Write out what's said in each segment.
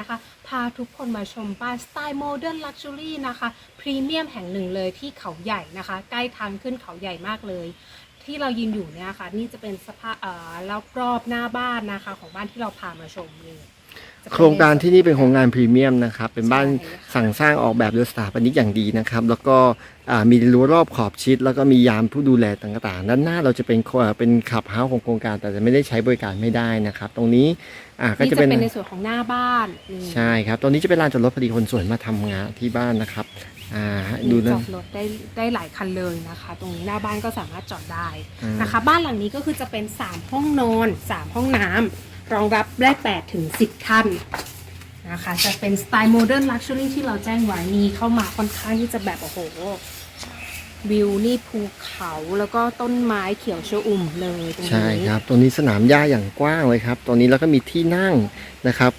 นะคะ พาทุกคนมาชมบ้านสไตล์โมเดิร์นลักชัวรี่นะคะพรีเมียมแห่งหนึ่งเลยที่เขาใหญ่นะคะ ใกล้ทางขึ้นเขาใหญ่มากเลย ที่เรายืนอยู่เนี่ยค่ะ นี่จะเป็นสภาพเอ่อรอบหน้าบ้านนะคะ ของบ้านที่เราพามาชมนี่จะเลย โครงการที่นี่เป็นโครงการพรีเมียมนะครับ เป็นบ้านใช่ค่ะสั่งสร้างออกแบบโดยสถาปนิกอย่างดีนะครับ แล้วก็อ่ามีรั้วรอบขอบชิด แล้วก็มียามผู้ดูแลต่างๆ ด้านหน้าเราจะเป็นโคเป็นขับเฮาส์ของโครงการ แต่จะไม่ได้ใช้บริการไม่ได้นะครับ ตรงนี้อ่าก็นี่จะจะเป็นเป็นในส่วนของหน้าบ้านนี่ใช่ครับตรงนี้จะเป็นลานจอดรถพอดีคนสวยมาทำงานที่บ้านนะครับอ่าดูจนะอดรถได้ได้หลายคันเลยนะคะ ตรงนี้หน้าบ้านก็สามารถจอดได้อ่านนะคะ บ้านหลังนี้ก็คือจะเป็น 3 ห้องนอน 3 ห้องน้ำ รองรับได้8ถึง10 ท่านนะคะจะเป็นสไตล์โมเดิร์นลักชัวรี่ที่เราแจ้งไว้นี่เข้ามาค่อนข้างที่จะแบบโอ้โหวิวนี่ภูเขาแล้วก็ต้นไม้เขียวชอุ่มเลยตรงนี้ใช่ครับตรงนี้สนามหญ้าอย่างกว้างเลยครับตรงนี้แล้วก็มีที่นั่งนะครับ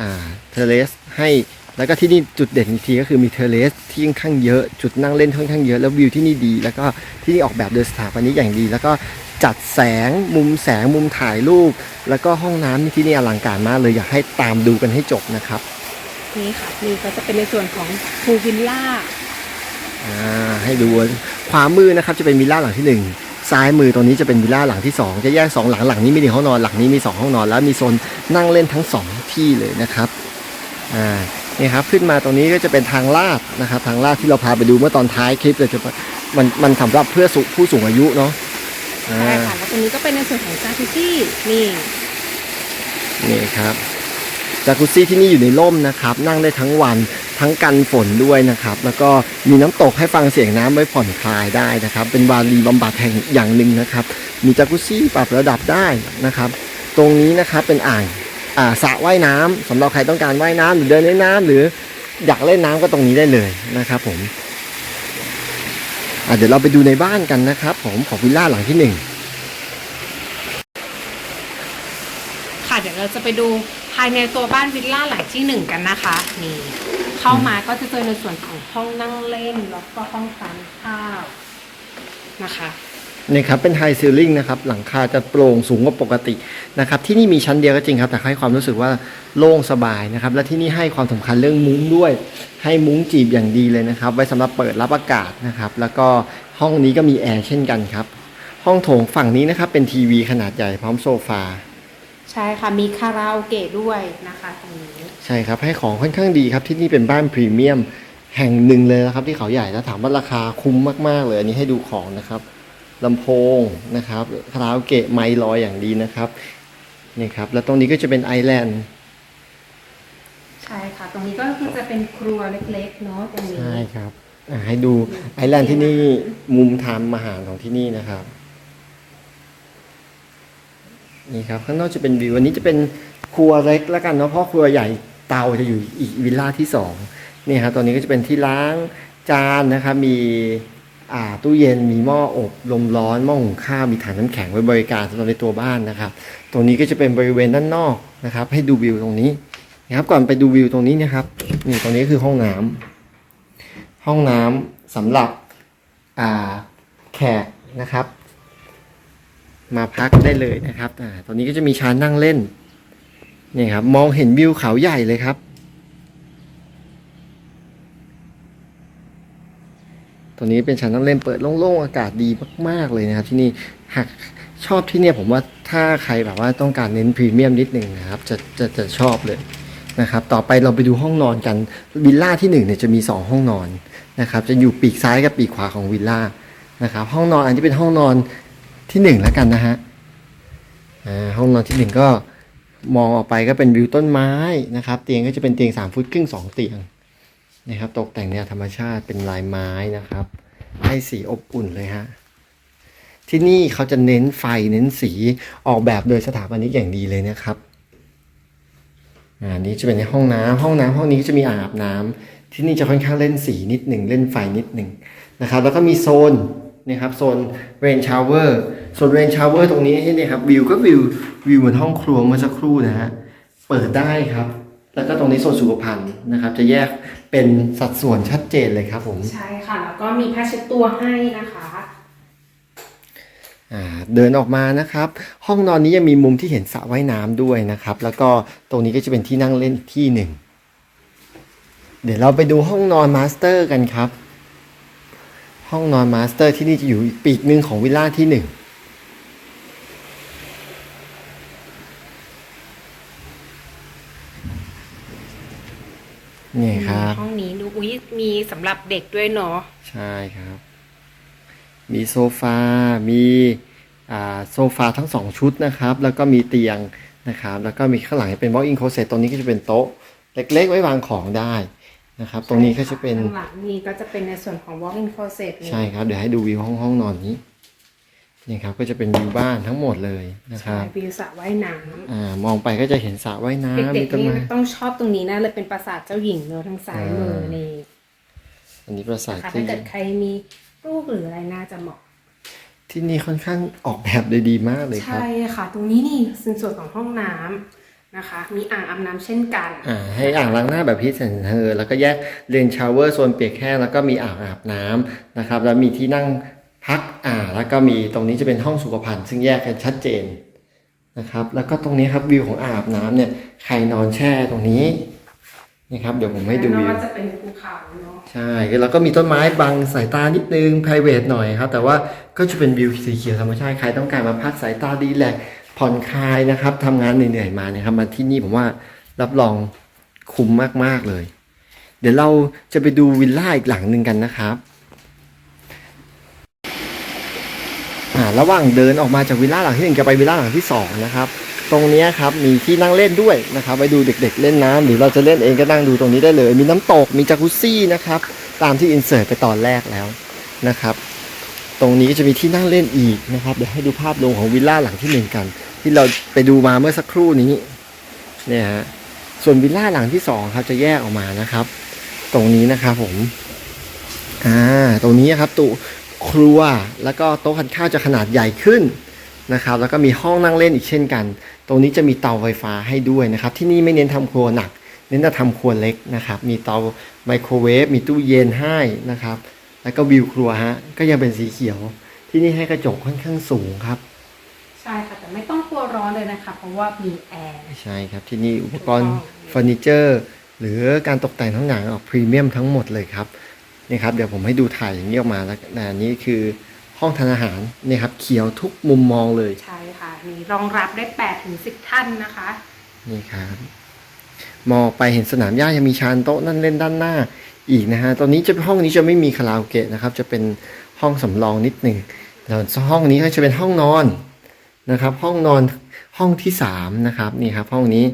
อ่าเทเลสให้ แล้วก็ที่นี่จุดเด่นอีกทีก็คือมีเทเลสที่ค่อนข้างเยอะจุดนั่งเล่นค่อนข้างเยอะแล้ววิวที่นี่ดี แล้วก็ที่นี่ออกแบบโดยสถาปนิกอย่างดี แล้วก็จัดแสงมุมแสงมุมถ่ายรูป แล้วก็ห้องน้ำนี่ที่นี่อลังการมากเลยอยากให้ตามดูกันให้จบนะครับนี่ค่ะนี่ก็จะเป็นในส่วนของพูวิลล่าอ่าให้ดูขวามือนะครับจะเป็นวิลล่าหลังที่หนึ่งซ้ายมือตรงนี้จะเป็นวิลล่าหลังที่สองจะแยกสองหลังหลังนี้มีหนึ่งห้องนอนหลังนี้มีสองห้องนอน แล้วมีโซนนั่งเล่นทั้งสองที่เลยนะครับอ่า นี่ครับขึ้นมาตรงนี้ก็จะเป็นทางลาดนะครับ ทางลาดที่เราพาไปดูเมื่อตอนท้ายคลิปเลยจะมันมันสำหรับเพื่อสุผู้สูงอายุเนาะอ่าใช่ค่ะแล้วตรงนี้ก็เป็นในส่วนของจากุซี่นี่นี่ครับจากุซี่ที่นี่อยู่ในร่มนะครับ นั่งได้ทั้งวันทั้งกันฝนด้วยนะครับ แล้วก็มีน้ำตกให้ฟังเสียงน้ำไว้ผ่อนคลายได้นะครับ เป็นวารีบำบัดแห่งอย่างหนึ่งนะครับ มีจากุซี่ปรับระดับได้นะครับ ตรงนี้นะครับเป็นอ่างอ่า สระว่ายน้ำสำหรับใครต้องการว่ายน้ำหรือเดินในน้ำหรืออยากเล่นน้ำก็ตรงนี้ได้เลยนะครับผมเดี๋ยวเราไปดูในบ้านกันนะครับ ผมของวิลล่าหลังที่หนึ่งค่ะเดี๋ยวเราจะไปดูภายในตัวบ้านวิลล่าหลังที่หนึ่งกันนะคะนี่เข้ามาก็จะเจอในส่วนของห้องนั่งเล่นแล้วก็ห้องทานข้าวนะคะ นี่ครับเป็นไฮซีลิงนะครับหลังคาจะโปร่งสูงกว่าปกตินะครับที่นี่มีชั้นเดียวก็จริงครับแต่ให้ความรู้สึกว่าโล่งสบายนะครับและที่นี่ให้ความสำคัญเรื่องมุ้งด้วย ให้มุ้งจีบอย่างดีเลยนะครับ ไว้สำหรับเปิดรับอากาศนะครับแล้วก็ห้องนี้ก็มีแอร์เช่นกันครับห้องโถงฝั่งนี้นะครับเป็นทีวีขนาดใหญ่พร้อมโซฟาใช่ค่ะมีคาราโอเกะด้วยนะคะตรงนี้ใช่ครับให้ของค่อนข้างดีครับที่นี่เป็นบ้านพรีเมียมแห่งหนึ่งเลยนะครับที่เขาใหญ่แล้วถามว่าราคาคุ้มมากๆเลยอันนี้ให้ดูของนะครับ ลำโพงนะครับคาราโอเกะไมค์ลอยอย่างดีนะครับนี่ครับ แล้วตรงนี้ก็จะเป็นไอแลนด์ใช่ค่ะ ตรงนี้ก็คือจะเป็นครัวเล็กๆเนาะตรงนี้ใช่ครับอะให้ดูไอแลนด์ที่นี่มุมทำอาหารของที่นี่นะครับนี่ครับข้างนอกจะเป็นวิวอันนี้จะเป็นครัวเล็กแล้วกันเนาะเพราะครัวใหญ่เตาจะอยู่อีกวิลล่าที่สองนี่ครับตอนนี้ก็จะเป็นที่ล้างจานนะครับมีอ่า ตู้เย็นมีหม้ออบลมร้อนหม้อหุงข้าวมีถังน้ำแข็งไว้บริการสำหรับในตัวบ้านนะครับ ตรงนี้ก็จะเป็นบริเวณด้านนอกนะครับ ให้ดูวิวตรงนี้นะครับ ก่อนไปดูวิวตรงนี้นะครับนี่ตรงนี้คือห้องน้ำห้องน้ำสำหรับอ่าแขกนะครับ มาพักได้เลยนะครับอ่าตอนนี้ก็จะมีชานนั่งเล่นนี่ครับ มองเห็นวิวเขาใหญ่เลยครับ ตรงนี้เป็นชานนั่งเล่นเปิดโล่งๆอากาศดีมากๆเลยนะครับ ที่นี่หากชอบที่เนี่ยผมว่าถ้าใครแบบว่าต้องการเน้นพรีเมียมนิดหนึ่งนะครับจะจะจะชอบเลยนะครับ ต่อไปเราไปดูห้องนอนกันวิลล่าที่หนึ่งเนี่ยจะมีสองห้องนอนนะครับ จะอยู่ปีกซ้ายกับปีกขวาของวิลล่านะครับ ห้องนอนอันที่เป็นห้องนอนที่หนึ่งแล้วกันนะฮะห้องนอนที่หนึ่งก็มองออกไปก็เป็นวิวต้นไม้นะครับ เตียงก็จะเป็นเตียงสามฟุตครึ่งสองเตียง นะครับตกแต่งแนวธรรมชาติเป็นลายไม้นะครับ ให้สีอบอุ่นเลยฮะที่นี่เขาจะเน้นไฟเน้นสีออกแบบโดยสถาปนิกอย่างดีเลยนะครับอ่านี้จะเป็นในห้องน้ำห้องน้ำห้องนี้จะมีอ่างอาบน้ำที่นี่จะค่อนข้างเล่นสีนิดหนึ่งเล่นไฟนิดหนึ่งนะครับ แล้วก็มีโซนนะครับโซนเรนชาวเวอร์โซนเรนชาวเวอร์ตรงนี้เนี่ยครับวิวก็วิววิวเหมือนห้องครัวเมื่อสักครู่นะฮะเปิดได้ครับ แล้วก็ตรงนี้โซนสุขภัณฑ์นะครับ จะแยกเป็นสัดส่วนชัดเจนเลยครับผมใช่ค่ะ แล้วก็มีผ้าเช็ดตัวให้นะคะอ่าเดินออกมานะครับ ห้องนอนนี้ยังมีมุมที่เห็นสระว่ายน้ำด้วยนะครับ แล้วก็ตรงนี้ก็จะเป็นที่นั่งเล่นอีกที่หนึ่งเดี๋ยวเราไปดูห้องนอนมาสเตอร์กันครับ ห้องนอนมาสเตอร์ที่นี่จะอยู่อีกปีกหนึ่งของวิลล่าที่หนึ่ง นี่ครับ ห้องนี้ดูอุ้ยมีสำหรับเด็กด้วยเนาะใช่ครับ มีโซฟา มีอ่าโซฟาทั้งสองชุดนะครับ แล้วก็มีเตียงนะครับ แล้วก็มีข้างหลังเป็น walk-in closet ตรงนี้ก็จะเป็นโต๊ะ เล็กๆ ไว้วางของได้นะครับ ตรงนี้ก็จะเป็น ข้างหลังนี่ก็จะเป็นในส่วนของ walk-in closet นี่ ใช่ครับ เดี๋ยวให้ดูวิวห้องห้องนอนนี้ นี่ครับก็จะเป็นวิวบ้านทั้งหมดเลยนะคใช่รับวิวสระว่ายน้ำอ่ามองไปก็จะเห็นสระว่ายน้ำเด็มีกต้ๆนนี่ไม้ต้องชอบตรงนี้นะเลยเป็นปราสาทเจ้าหญิงเนอะทางซ้ายมืออ่านี่อันนี้ประสาทค่ะที่ถ้าเกิดใครมีลูกหรืออะไรน่าจะเหมาะ ที่นี่ค่อนข้างออกแบบได้ดีมากเลยครับใช่ค่ะ ตรงนี้นี่เป็นส่วนของห้องน้ำนะคะ มีอ่างอาบน้ำเช่นกันอ่าให้อ่างล้างหน้าแบบพิเศษเธอ แล้วก็แยกเลนชาวเวอร์โซนเปียกแห้งแล้วก็มีอ่างอาบน้ำนะครับ แล้วมีที่นั่ง พักอ่าแล้วก็มีตรงนี้จะเป็นห้องสุขภัณฑ์ซึ่งแยกกันชัดเจนนะครับ แล้วก็ตรงนี้ครับวิวของอ่างอาบน้ำเนี่ยใครนอนแช่ตรงนี้นี่ครับเดี๋ยวผมให้ดูแล้ววิวก็จะเป็นภูเขาเนาะใช่แล้วก็มีต้นไม้บังสายตานิดนึง p r i v a t หน่อยครับ แต่ว่าก็จะเป็นวิวสีเขียวธรรมชาติใครต้องการมาพักสายตาดีแลกซ์ผ่อนคลายนะครับทำงานเหนื่อยๆมาเนี่ยครับมาที่นี่ผมว่ารับรองคุ้มมากๆเลย เดี๋ยวเราจะไปดูวิลล่าอีกหลังหนึ่งกันนะครับ อ่าระหว่างเดินออกมาจากวิลล่าหลังที่หนึ่งจะไปวิลล่าหลังที่สองนะครับตรงนี้ครับมีที่นั่งเล่นด้วยนะครับไปดูเด็กๆ เล่นน้ำหรือเราจะเล่นเองก็นั่งดูตรงนี้ได้เลย มีน้ำตกมีจากุซซี่นะครับตามที่อินเสิร์ตไปตอนแรกแล้วนะครับ ตรงนี้จะมีที่นั่งเล่นอีกนะครับเดี๋ยวให้ดูภาพรวมของวิลล่าหลังที่หนึ่งกัน ที่เราไปดูมาเมื่อสักครู่นี้เนี่ยฮะส่วนวิลล่าหลังที่สองครับจะแยกออกมานะครับ ตรงนี้นะครับผมอ่าตรงนี้ครับตู ครัว แล้วก็โต๊ะทานข้าวจะขนาดใหญ่ขึ้นนะครับ แล้วก็มีห้องนั่งเล่นอีกเช่นกัน ตรงนี้จะมีเตาไฟฟ้าให้ด้วยนะครับ ที่นี่ไม่เน้นทำครัวหนัก เน้นแต่ทำครัวเล็กนะครับ มีเตาไมโครเวฟ มีตู้เย็นให้นะครับ แล้วก็วิวครัวฮะ ก็ยังเป็นสีเขียว ที่นี่ให้กระจกค่อนข้างสูงครับ ใช่ค่ะ แต่ไม่ต้องกลัวร้อนเลยนะคะ เพราะว่ามีแอร์ ใช่ครับ ที่นี่อุปกรณ์ถูกต้องเฟอร์นิเจอร์ หรือการตกแต่งทั้งอย่างออกพรีเมียมทั้งหมดเลยครับ นี่ครับเดี๋ยวผมให้ดูถ่ายอย่างนี้ออกมาแล้วนะอันนี้คือห้องทานอาหารนี่ครับเขียวทุกมุมมองเลยใช่ค่ะมีรองรับได้8ถึง10ท่านนะคะ นี่ครับมองไปเห็นสนามหญ้ายังมีชานโต๊ะนั่นเล่นด้านหน้าอีกนะฮะตอนนี้จะห้องนี้จะไม่มีคาราโอเกะนะครับ จะเป็นห้องสำรองนิดหนึ่งแล้วห้องนี้ก็จะเป็นห้องนอนนะครับ ห้องนอนห้องที่สามนะครับนี่ครับห้องนี้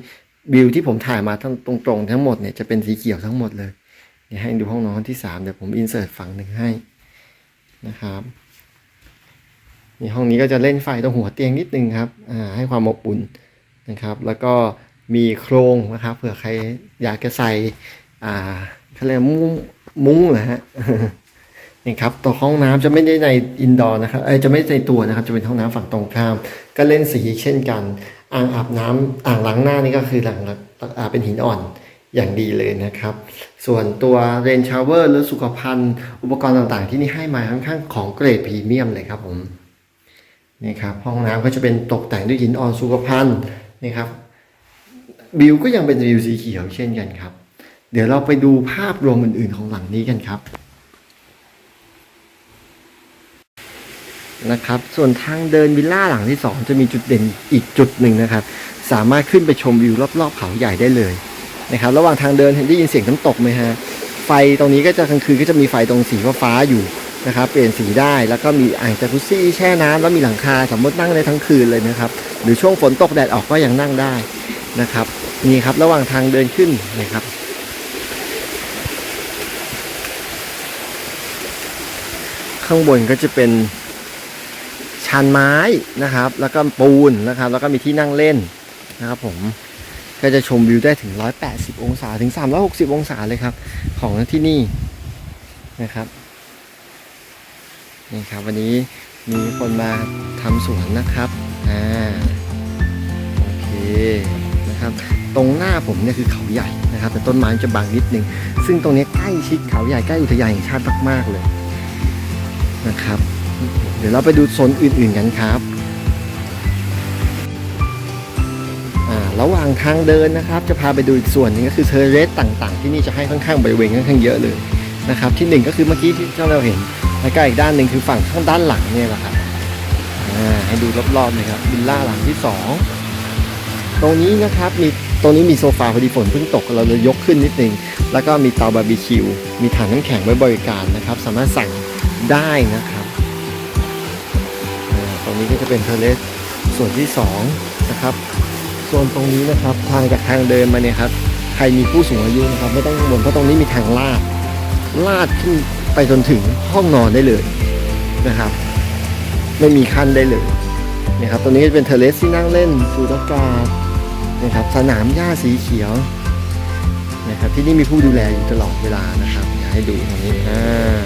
วิวที่ผมถ่ายมาทั้งตรงๆทั้งหมดเนี่ยจะเป็นสีเขียวทั้งหมดเลย นี่ให้ดูห้องนอนที่สามเดี๋ยวผมอินเสิร์ตฝั่งหนึ่งให้นะครับนี่ห้องนี้ก็จะเล่นไฟตรงหัวเตียงนิดนึงครับอ่าให้ความอบอุ่นนะครับ แล้วก็มีโครงนะครับเผื่อใครอยากจะใส่อ่าเขาเรียกมุ้งมุ้งเหรอฮะนี่ครับตัวห้องน้ำจะไม่ได้ในอินดอร์นะครับเอ้ยจะไม่ในตัวนะครับ จะเป็นห้องน้ำฝั่งตรงข้าม ก็เล่นสีเช่นกัน อ่างอาบน้ำอ่างล้างหน้านี่ก็คือหลังอ่าเป็นหินอ่อน อย่างดีเลยนะครับ ส่วนตัวเรนชาวเวอร์หรือสุขภัณฑ์ อุปกรณ์ต่างๆ ที่นี่ให้มาค่อนข้างของเกรดพรีเมียมเลยครับผมนี่ครับห้องน้ำก็จะเป็นตกแต่งด้วยหินอ่อนสุขภัณฑ์นี่ครับวิวก็ยังเป็นวิวสีเขียวเช่นกันครับ เดี๋ยวเราไปดูภาพรวมอื่นๆของหลังนี้กันครับนะครับ ส่วนทางเดินวิลล่าหลังที่สองจะมีจุดเด่นอีกจุดหนึ่งนะครับ สามารถขึ้นไปชมวิวรอบๆเขาใหญ่ได้เลย นะครับระหว่างทางเดินเห็นได้ยินเสียงน้ำตกไหมฮะไฟตรงนี้ก็จะกลางคืนก็จะมีไฟตรงสีฟ้าอยู่นะครับเปลี่ยนสีได้แล้วก็มีอ่างจากุซซี่แช่น้ำแล้วมีหลังคาสมมตินั่งได้ทั้งคืนเลยนะครับ หรือช่วงฝนตกแดดออกก็ยังนั่งได้นะครับนี่ครับระหว่างทางเดินขึ้นนะครับข้างบนก็จะเป็นชานไม้นะครับ แล้วก็ปูนนะครับ แล้วก็มีที่นั่งเล่นนะครับผม ก็จะชมวิวได้ถึง 180 องศาถึง 360 องศาเลยครับ ของที่นี่นะครับนี่ครับ วันนี้มีคนมาทำสวนนะครับอ่าโอเคนะครับ ตรงหน้าผมเนี่ยคือเขาใหญ่นะครับ แต่ต้นไม้จะบางนิดนึง ซึ่งตรงนี้ใกล้ชิดเขาใหญ่ใกล้อุทยานแห่งชาติมากๆเลยนะครับ เดี๋ยวเราไปดูโซนอื่นๆกันครับ ระหว่างทางเดินนะครับ จะพาไปดูอีกส่วนหนึงก็คือเทอร์เรสต่างๆ ที่นี่จะให้ค่อนข้างบริเวณค่อนข้างเยอะเลยนะครับ ที่หนึ่งก็คือเมื่อกี้ที่เราเห็นแล้วก็อีกด้านหนึ่งคือฝั่งข้างด้านหลังเนี่ยแหละครับให้ดูรอบๆเลยครับวิลล่าหลังที่สองตรงนี้นะครับมีตรงนี้มีโซฟาพอดีฝนเพิ่งตกเราเลยยกขึ้นนิดนึง แล้วก็มีเตาบาร์บีคิว มีถังน้ำแข็งไว้บริการนะครับ สามารถสั่งได้นะครับตรงนี้ก็จะเป็นเทอร์เลสส่วนที่สองนะครับ ซนตรงนี้นะครับทางจากทางเดินมาเนี่ยครับใครมีผู้สูงอายุนะครับไม่ต้องกังวลเพราะตรงนี้มีทางลาดลาดขึ้นไปจนถึงห้องนอนได้เลยนะครับ ไม่มีขั้นได้เลยนะครับตรงนี้จะเป็นเทเลสที่นั่งเล่นสูดอากาศนะครับสนามหญ้าสีเขียวนะครับที่นี่มีผู้ดูแลอยู่ตลอดเวลานะครับอยากให้ดูตรงนี้อ่า